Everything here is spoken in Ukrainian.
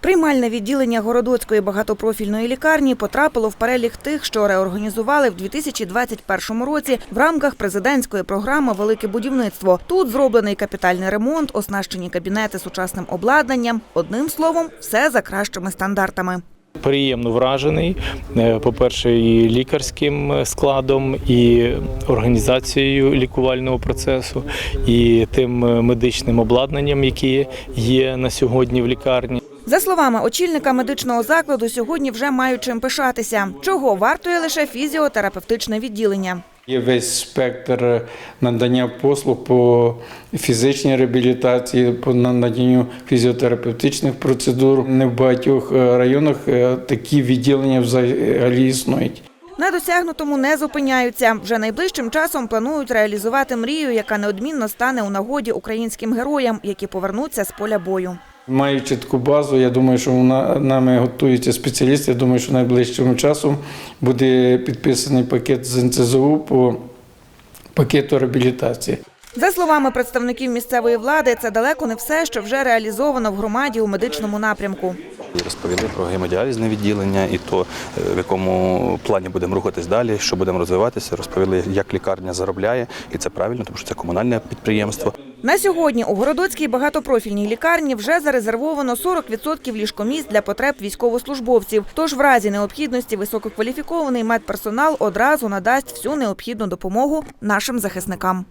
Приймальне відділення Городоцької багатопрофільної лікарні потрапило в перелік тих, що реорганізували в 2021 році в рамках президентської програми Велике будівництво. Тут зроблений капітальний ремонт, оснащені кабінети сучасним обладнанням. Одним словом, все за кращими стандартами. Приємно вражений, е, по-перше, і лікарським складом, і організацією лікувального процесу, і тим е, медичним обладнанням, яке є на сьогодні в лікарні. За словами очільника медичного закладу, сьогодні вже мають чим пишатися. Чого вартує лише фізіотерапевтичне відділення. Є весь спектр надання послуг по фізичній реабілітації, по наданню фізіотерапевтичних процедур. Не в багатьох е, районах е, такі відділення взагалі існують. На досягнутому не зупиняються. Вже найближчим часом планують реалізувати мрію, яка неодмінно стане у нагоді українським героям, які повернуться з поля бою. Маючи таку базу, я думаю, що вона нами готуються спеціалісти. Я думаю, що найближчим часом буде підписаний пакет з НЦЗУ по пакету реабілітації. За словами представників місцевої влади, це далеко не все, що вже реалізовано в громаді у медичному напрямку. Розповіли про гемодіалізне відділення і то, е, в якому плані будемо рухатись далі, що будемо розвиватися. Розповіли, як лікарня заробляє, і це правильно, тому що це комунальне підприємство. На сьогодні у Городоцькій багатопрофільній лікарні вже зарезервовано 40% ліжкомісць для потреб військовослужбовців. Тож в разі необхідності висококваліфікований медперсонал одразу надасть всю необхідну допомогу нашим захисникам.